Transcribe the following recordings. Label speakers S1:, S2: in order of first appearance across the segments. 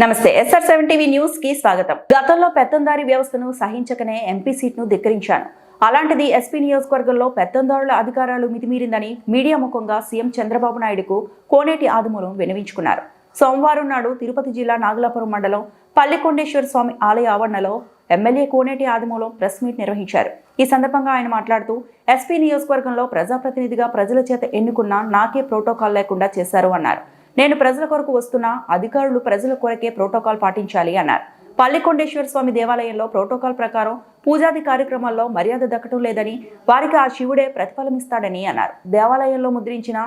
S1: నమస్తే SR seven TV న్యూస్కి స్వాగతం. గతంలో పెత్తందారి వ్యవస్థను సహించకనే ఎంపీ సీట్ను ధిక్కరించాను. అలాంటిది ఎస్పీ నియోజకవర్గంలో పెత్తందారుల అధికారాలు మితిమీరిందని మీడియా ముఖంగా సీఎం చంద్రబాబు నాయుడుకు కోనేటి ఆదిమూలం వినవించుకున్నారు. సోమవారం నాడు తిరుపతి జిల్లా నాగలాపురం మండలం పల్లికొండేశ్వర స్వామి ఆలయ ఆవరణలో MLA Koneti Adimulam press meet నిర్వహించారు. ఈ సందర్భంగా ఆయన మాట్లాడుతూ ఎస్పీ నియోజకవర్గంలో ప్రజాప్రతినిధిగా ప్రజల చేత ఎన్నుకున్న నాకే ప్రోటోకాల్ లేకుండా చేశారు అన్నారు. నేను ప్రజల కొరకు వస్తున్నా అధికారులు ప్రజల కొరకే ప్రోటోకాల్ పాటించాలి అన్నారు. పల్లికొండేశ్వర స్వామి దేవాలయంలో ప్రోటోకాల్ ప్రకారం పూజాది కార్యక్రమాల్లో మర్యాద దక్కటం లేదని వారికి ఆ శివుడే ప్రతిఫలమిస్తాడని అన్నారు. దేవాలయంలో ముద్రించిన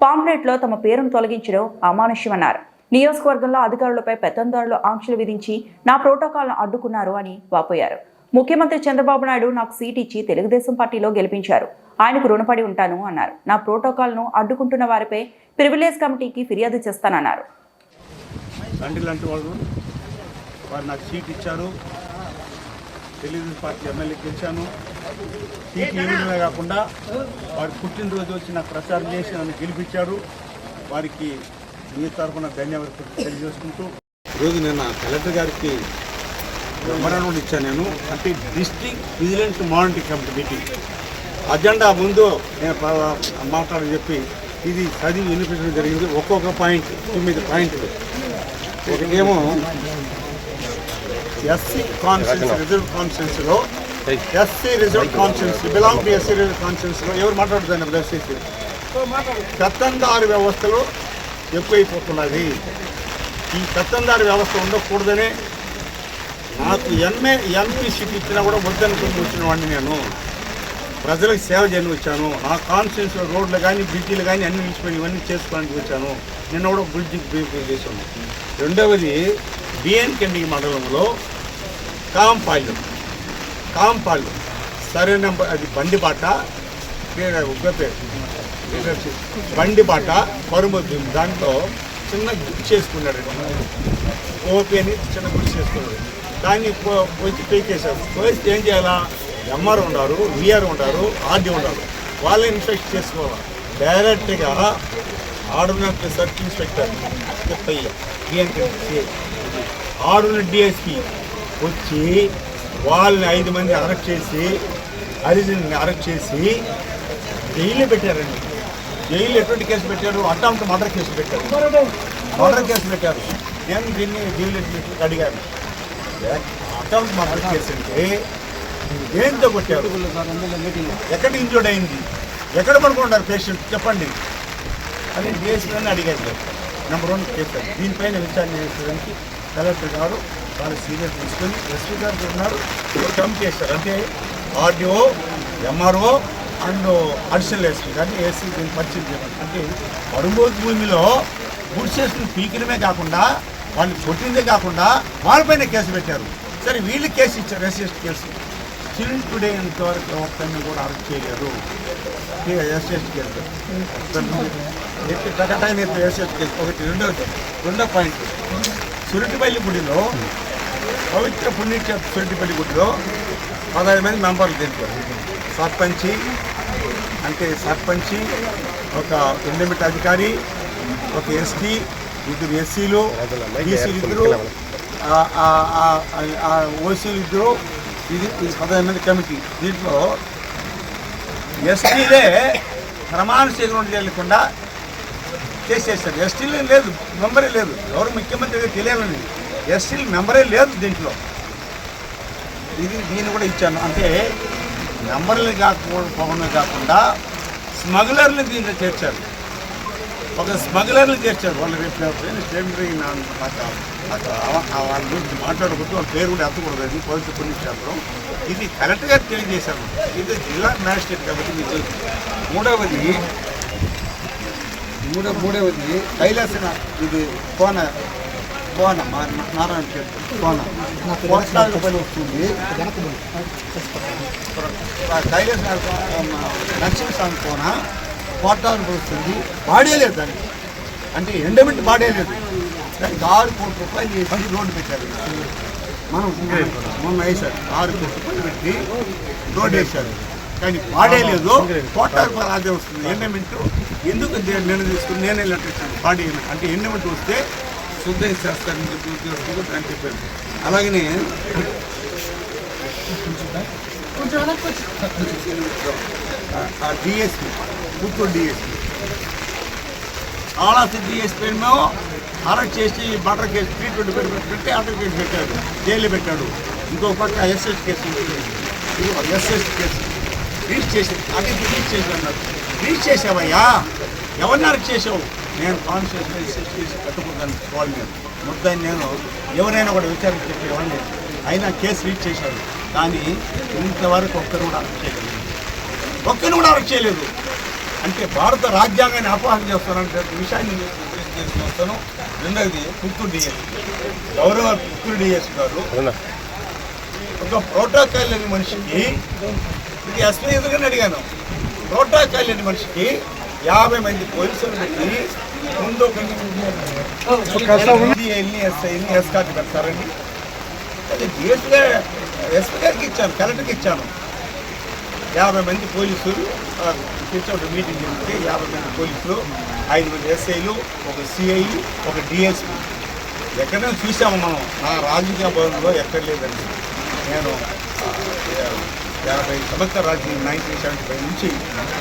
S1: పాంప్లెట్లో తమ పేరును తొలగించడం అమానుష్యమన్నారు. నియోజకవర్గంలో అధికారులపై పెత్తందారులు ఆంక్షలు విధించి నా ప్రోటోకాల్ను అడ్డుకున్నారు అని వాపోయారు. ముఖ్యమంత్రి చంద్రబాబు నాయుడు నాకు సీట్ ఇచ్చి తెలుగుదేశం పార్టీలో గెలిపించారు. ఆయనకు రుణపడి ఉంటాను అన్నారు. నా ప్రోటోకాల్ను అడ్డుకుంటున్న వారిపై ప్రివిలేజ్ కమిటీకి ఫిర్యాదు చేస్తానన్నారు.
S2: వారు నాకు సీట్ ఇచ్చారు. తెలుగుదేశం పార్టీ ఎమ్మెల్యే గెలిచాను. సీట్ ఇవ్వడమే కాకుండా వారి పుట్టినరోజు వచ్చి నాకు ప్రచారం చేసి నన్ను గెలిపించారు. వారికి మీ తరఫున ధన్యవాదాలు తెలియజేసుకుంటూ. ఈరోజు నేను కలెక్టర్ గారికి మెమరాండం ఇచ్చాను నేను. అంటే district vigilance monitoring committee meeting. Agenda ముందు నేను మాట్లాడని చెప్పి ఇది చదివి వినిపించడం జరిగింది. ఒక్కొక్క పాయింట్ తొమ్మిది పాయింట్లు. ఒకటేమో ఎస్సీ కాన్ఫరెన్స్ రిజర్వ్ కాన్ఫరెన్స్లో SC reserve conference belong to SC reserve కాన్ఫరెన్స్లో ఎవరు మాట్లాడుతారు దయచేసి. పెత్తందారు వ్యవస్థలో ఎక్కువైపోతున్నది ఈ పెత్తందారు వ్యవస్థ ఉండకూడదనే నాకు ఎంఏ ఎంపీ ఇచ్చినా కూడా వద్దనుకుని వచ్చిన వాడిని నేను. ప్రజలకు సేవ చేయని వచ్చాను. నా కాన్స్టిట్యూన్సీలో రోడ్లు కానీ బ్రిడ్జీలు కానీ అన్ని నిలిచిపోయి ఇవన్నీ చేసుకోవడానికి వచ్చాను. నిన్న కూడా బ్రిడ్జికి చేశాను. రెండవది బిఎన్ కెండి మండలంలో కాంపాల్యం కాంపాల్యం సరైన అది బండిబాట ఉగ్గపే బండిబాట పరుమద్దు దాంట్లో చిన్న గుర్తు చేసుకున్నాడు. ఓపీ అని చిన్న గుర్తు చేసుకున్నాడు. దాన్ని పో- వచ్చి చేశారు. పోయిస్తే ఏం చేయాలా? ఎంఆర్ ఉన్నారు విఆర్ ఉన్నారు ఆర్డీ ఉన్నారు వాళ్ళని ఇన్స్పెక్ట్ చేసుకోవాలి. డైరెక్ట్గా ఆడున్న సర్చ్ ఇన్స్పెక్టర్ చెప్పయ్య డిఎన్టీ ఆడున్న డిఎస్పి వచ్చి వాళ్ళని ఐదు మంది అరెస్ట్ చేసి హరిజన్ని అరెస్ట్ చేసి జైల్లో పెట్టారండి. జైలు ఎటువంటి కేసు పెట్టారు? అటెంప్ట్ మర్డర్ కేసు పెట్టారు. మర్డర్ కేసు పెట్టారు. నేను దీన్ని జైలు అడిగాను. అటెంప్ట్ మర్డర్ కేసు అంటే దేంతో కొట్టారు ఎక్కడ ఇంజూర్డ్ అయింది? ఎక్కడ పడుకుంటారు పేషెంట్ చెప్పండి. అని డిఎస్పీని అడిగారు నెంబర్ వన్ చెప్పారు దీనిపైన విచారణ చేసేదానికి కలెక్టర్ గారు వాళ్ళు సీరియస్ తీసుకొని ఎస్పీ గారు ఉన్నారు కమిటీ చేస్తారు అంటే RDO MRO and additional SP కానీ ఏసీ దీన్ని పరిచయం చేయడం అంటే అడుగోజు భూమిలో గుడిసేసుకుని పీకినమే కాకుండా వాళ్ళు కొట్టిందే కాకుండా వాళ్ళపైన కేసు పెట్టారు. సరే వీళ్ళు కేసు ఇచ్చారు ఎస్ఎస్ కేసు. చిల్డ్రన్ టుడే ఇంతవరకు ఒక్కరిని కూడా అరెస్ట్ చేయలేరు ఎస్ఎస్ కేసు. ఎత్తి టకటాయిని ఎత్తి ఎస్ఎస్ కేసు. ఒకటి రెండో రెండో పాయింట్. సురటిపల్లి గుడిలో పవిత్ర పుణ్యక్షేత్ర సురటిపల్లి గుడిలో పదహైదు మంది మెంబర్లు దీంట్లో సర్పంచి అంటే సర్పంచి ఒక ఇండమిట్ అధికారి ఒక ఎస్టీ ఇద్దరు ఎస్సీలు బీసీలు ఇద్దరు ఓసీలు ఇద్దరు ఇది ఇది పదహైదు మంది కమిటీ. దీంట్లో ఎస్టీలే ప్రమాణ స్వీకరణ లేకుండా చేసేసారు ఎస్టీలే లేదు మెంబరే లేదు. ఎవరు ముఖ్యమంత్రి తెలియాలని ఎస్టీలు మెంబరే లేదు దీంట్లో. ఇది దీన్ని కూడా ఇచ్చాను. అంటే మెంబర్లు కాకపోవడమే కాకుండా స్మగ్లర్లు దీంట్లో చేర్చారు. ఒక స్మగ్లర్లు చేర్చారు వాళ్ళు రేపు నేను స్టేషనరీ నాకు ఆ- వాళ్ళ గురించి మాట్లాడకూడదు వాళ్ళ పేరు కూడా ఎత్తకూడదని పోలీసు పుణ్యక్షేత్రం. ఇది కరెక్ట్గా తెలియజేశాను ఇది జిల్లా మ్యాజిస్ట్రేట్ కాబట్టి మీకు తెలుసు. మూడవది మూడో మూడవది కైలాసన ఇది కోన కోన మా నారాయణ క్షేత్రం కోన. కోట్లాది రూపాయలు వస్తుంది కైలాస నరసింహస్వామి కోన. కోట్లాది రూపాయలు వస్తుంది బాడీ దానికి అంటే ఎండమెంట్ పాడేయలేదు దానికి ఆరు కోట్ల రూపాయలు బండి రోడ్డు పెట్టారు. మనం మొన్న వేశారు ఆరు కోట్ల రూపాయలు పెట్టి రోడ్డు వేశారు. కానీ పాడేయలేదు లేదు రూపాయలు అదే వస్తుంది. ఎండమెంట్ ఎందుకు నేను తీసుకుని నేనే లెటర్ ఇచ్చాను బాడీ అంటే ఎండమెంట్ వస్తే
S3: శుద్ధం చేస్తారని చెప్పి ఉద్యోగస్తులు దాన్ని చెప్పారు. అలాగనే
S2: కొంచెం డిఎస్పీ పుత్తూరు డిఎస్పీ ఆలాసి డిఎస్పీ మేము అరెస్ట్ చేసి మర్డర్ కేసు ట్రీట్మెంట్ పెట్టి అటర్ కేసు పెట్టాడు జైలు పెట్టాడు. ఇంకో పక్క SS case SS case. Reach చేసి అది రీచ్ చేసి అన్నారు రీచ్ చేసావయ్యా? ఎవరిని అరెస్ట్ చేసావు? నేను కాన్స్టిట్యూషన్ ఎస్ఎస్ కేసు కట్టుకుంటాను వాళ్ళు నేను ముద్దాన్ని నేను ఎవరైనా కూడా విచారణ చెప్పేవాడిని అయినా కేసు రీచ్ చేశారు కానీ ఇంతవరకు ఒక్కరు కూడా అరెస్ట్ చేయలేదు. ఒక్కరిని కూడా అరెస్ట్ చేయలేదు. అంటే భారత రాజ్యాంగాన్ని అపహారం చేస్తానంటే విషయాన్ని వస్తాను. రెండవది పుత్తూరు డిఎస్ గౌరవ పుత్తూరు డిఎస్ గారు ఒక ప్రోటోకాల్ లేని మనిషికి ఇది ఎస్పీ ఎదురుగానే అడిగాను? ప్రోటోకాల్ లేని మనిషికి యాభై మంది పోలీసులు పెట్టి ముందు ఎల్ని ఎస్ఐని ఎస్కాట్ పెడతారండి. అది డిఎస్గా ఎస్పీ గారికి ఇచ్చాను కలెక్టర్కి ఇచ్చాను. యాభై మంది పోలీసులు ఆ, కూర్చోటి మీటింగ్ జరిగితే యాభై మంది పోలీసులు ఐదు మంది ఎస్ఐలు ఒక సిఐ ఒక డిఎస్పి. ఎక్కడైనా చూసాము మనం నా రాజకీయ భవన్లో ఎక్కడ లేదండి నేను యాభై సంవత్సరాల రాజకీయం నైన్టీన్ సెవెంటీ ఫైవ్ నుంచి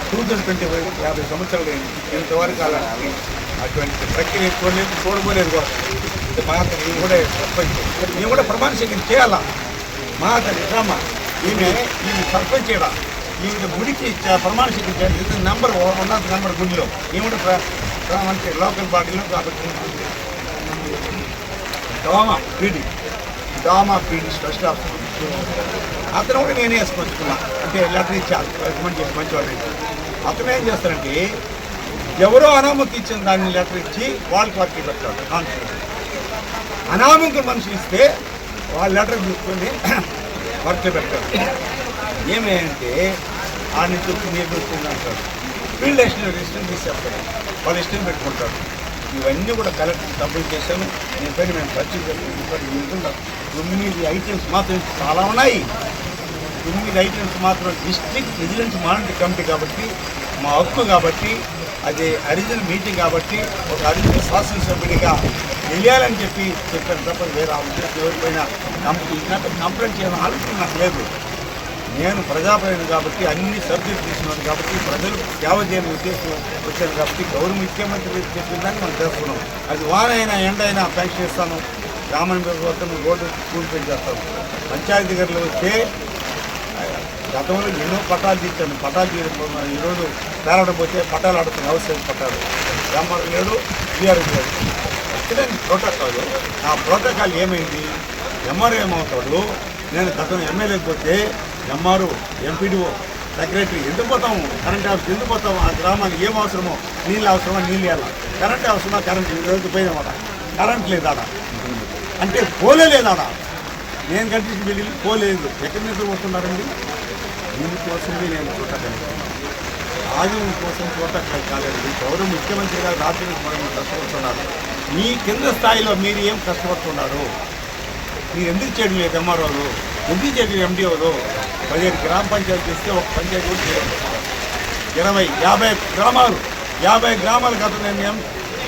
S2: టూ థౌజండ్ ట్వంటీ ఫైవ్ యాభై సంవత్సరాలు ఇంతవరకు అలాంటి అటువంటి ప్రక్రియ చూడలేదు చూడబోలేదు కూడా. మాత నేను కూడా సర్పంచ్ నేను కూడా ప్రమాణ స్వీకారం చేయాలా? మా డ్రామ. ఈమె ఈమె సర్పంచ్ చేయడా ఈమె గుడికి ప్రమాణ స్వీకరించారు. ఇది నెంబర్ ఉన్నత నెంబర్ గుడిలో ఈమె అంటే లోకల్ బాడీలో కాబట్టి డామా పీడి. డామా పీడి స్పెషల్ ఆఫీసర్. అతను కూడా నేనే వేసుకొచ్చుకున్నా. అంటే లెటర్ ఇచ్చాను రికమెండ్ చేసి మంచివాడు అతను ఏం చేస్తారంటే ఎవరో అనామతి ఇచ్చిన దాన్ని లెటర్ ఇచ్చి వాళ్ళ వారికి పెట్టాడు. కాన్ఫిడెన్స్ అనామక మనిషి ఇస్తే వాళ్ళ లెటర్ తీసుకొని వర్క్ పెట్టారు ఏమి అంటే ఆ నుంచి వచ్చి అంటారు ఫీల్డ్ ఇష్టం రిజిస్టర్ తీసేస్తారు. వాళ్ళు ఇష్టం పెట్టుకుంటారు. ఇవన్నీ కూడా కలెక్టర్ డబ్బులు చేశాను. నేను పైన మేము ఖర్చు చేసుకుంటాం తొమ్మిది ఐటమ్స్ మాత్రం చాలా ఉన్నాయి. తొమ్మిది ఐటమ్స్ మాత్రం డిస్ట్రిక్ట్ విజిలెన్స్ మానిటరీ కమిటీ కాబట్టి మా హక్కు కాబట్టి అది అరిజినల్ మీటింగ్ కాబట్టి ఒక అరిజినల్ శాసనసభ్యుడిగా తెలియాలని చెప్పి చెప్పాను తప్ప వేరే ఆ ఉద్దేశం ఎవరిపైన కంప్లైంట్ కంప్లైంట్ ఆలోచన నాకు లేదు. నేను ప్రజాప్రతినిధి కాబట్టి అన్ని సబ్జెక్ట్ తీసుకున్నాను కాబట్టి ప్రజలు సేవ చేయని ఉద్దేశం వచ్చాను కాబట్టి గౌరవ ముఖ్యమంత్రి చెప్పిన దాన్ని మనం చేస్తున్నాం అది వారైనా ఎండ అయినా చేస్తాను. గ్రామీణ వద్ద రోడ్డు స్కూల్ పెంచేస్తాను పంచాయతీ గారిలో వస్తే గతంలో ఎన్నో పట్టాలు తీర్చాను. పట్టాలు తీయడం ఈరోజు పోతే పట్టాలు ఆడుతున్న అవసరం పట్టాలు. ఎంఆర్ లేడు బీఆర్ లేడు ప్రోటోకాల్ ఆ ప్రోటోకాల్ ఏమైంది? ఎంఆర్ ఏమవుతాడు? నేను గతంలో ఎమ్మెల్యేకి పోతే ఎంఆర్ఓ ఎంపీడీఓ సెక్రటరీ ఎందుకు పోతాము కరెంట్ ఆఫీస్ ఎందుకు పోతాము ఆ గ్రామానికి ఏం అవసరమో? నీళ్ళు అవసరమా? నీళ్ళు ఇవ్వాలి? కరెంట్ అవసరమా? కరెంట్ ఈ రోజు పోయినామాట కరెంట్ లేదా అంటే పోలే లేదా నేను కట్టించిన బిల్డింగ్ పోలేదు ఎక్కడి నుంచి వస్తున్నారండి దీనికోసమే నేను చూడగలుగుతున్నాను ఆదివం కోసం చూడటం కాదండి. గౌరవ ముఖ్యమంత్రి గారు రాత్రి మనం కష్టపడుతున్నారు. మీ కింద స్థాయిలో మీరు ఏం కష్టపడుతున్నారు? మీరు ఎందుకు చేయడం లేదు ఎంఆర్ఓలు? ఎందుకు చేయడం ఎండిఓలు పదిహేను గ్రామ పంచాయతీ ఇస్తే ఒక పంచాయతీ కూడా ఇరవై యాభై గ్రామాలు యాభై గ్రామాలకు అతను నేను ఎం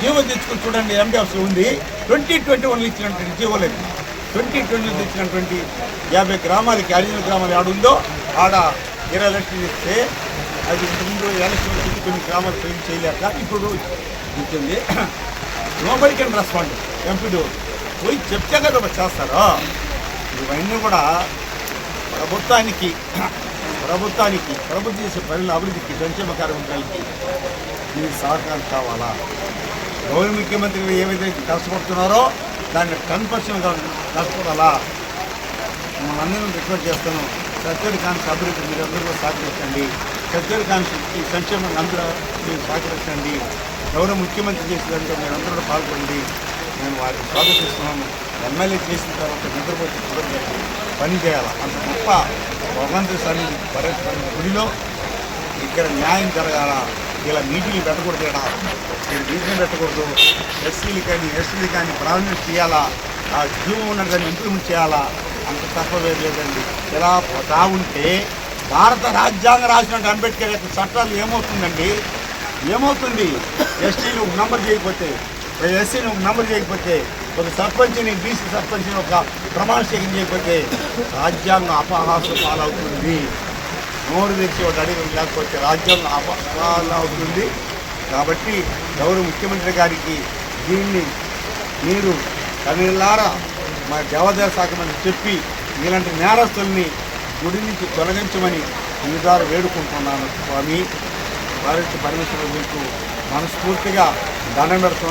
S2: జీవో తెచ్చుకుని చూడండి ఎండిఎఫ్ ఉంది. ట్వంటీ ట్వంటీ వన్లో ఇచ్చినటువంటి జీవో లేదు ట్వంటీ ట్వంటీలో తెచ్చినటువంటి యాభై గ్రామాలకి అడిగిన గ్రామాలు ఆడుందో ఆడ ఇరవై లక్షలు ఇస్తే అది ముందు ఎలక్షన్ వచ్చి కొన్ని గ్రామాలు ఫెయిల్ చేయలేక ఇప్పుడు ఇచ్చింది. నోబడి కెన్ రెస్పాండ్ ఎంపీడీ పోయి చెప్తే కదా చేస్తారో? ఇవన్నీ కూడా ప్రభుత్వానికి ప్రభుత్వానికి ప్రభుత్వం చేసే పనుల అభివృద్ధికి సంక్షేమ కార్యక్రమాలకి దీనికి సహకారం కావాలా? గౌరవ ముఖ్యమంత్రి ఏవైతే కష్టపడుతున్నారో దాన్ని కన్ఫర్షన్గా కష్టపడాలా మనందరం రిక్వెస్ట్ చేస్తాను సత్యడి కాన్స్ అభివృద్ధి మీరు అందరూ సహకరించండి. సత్యడి కాన్స్ ఈ సంక్షేమాన్ని అందరూ మీరు సహకరించండి. గౌరవ ముఖ్యమంత్రి చేసిన మీరు అందరూ కూడా పాల్గొండి నేను వారిని స్వాగతిస్తున్నాను. ఎమ్మెల్యే చేసిన తర్వాత నిద్రపోతే కుదరదు పని చేయాలి? అంత గొప్ప భగవంతుడి సన్ని పర్యటన గుడిలో ఇక్కడ న్యాయం జరగాల? ఇలా మీటింగ్లు పెట్టకూడదు ఇక్కడ మీరు మీటింగ్ పెట్టకూడదు. ఎస్సీలు కానీ ఎస్సీలు కానీ ప్రావీణ్యం చేయాలా ఆ జీవం ఉన్న కానీ ఇంప్రూవ్మెంట్ చేయాలా? అంత తక్కువ లేదండి. ఇలా పోతా ఉంటే భారత రాజ్యాంగం రాసినట్టు అంబేద్కర్ యొక్క చట్టాలు ఏమవుతుందండి? ఏమవుతుంది? ఎస్టీలు నంబర్ చేయకపోతే ఎస్సీని నంబర్ చేయకపోతే ఒక సర్పంచ్ని బీసీ సర్పంచ్ని ఒక ప్రమాణ స్వీకారం చేయకపోతే రాజ్యాంగ అపహాసం పాలవుతుంది. నోరు తెచ్చి ఒక అడిగి లేకపోతే రాజ్యాంగం అపహాలవుతుంది అవుతుంది కాబట్టి గౌరవ ముఖ్యమంత్రి గారికి దీన్ని మీరు తమిళారా మా దేవాదాయ శాఖ మంత్రి చెప్పి ఇలాంటి నేరస్తుల్ని గుడి నుంచి తొలగించమని మీ వేడుకుంటున్నాను స్వామి. వారి పరమేశ్వర మీకు మనస్ఫూర్తిగా దండం పెడుతున్నాను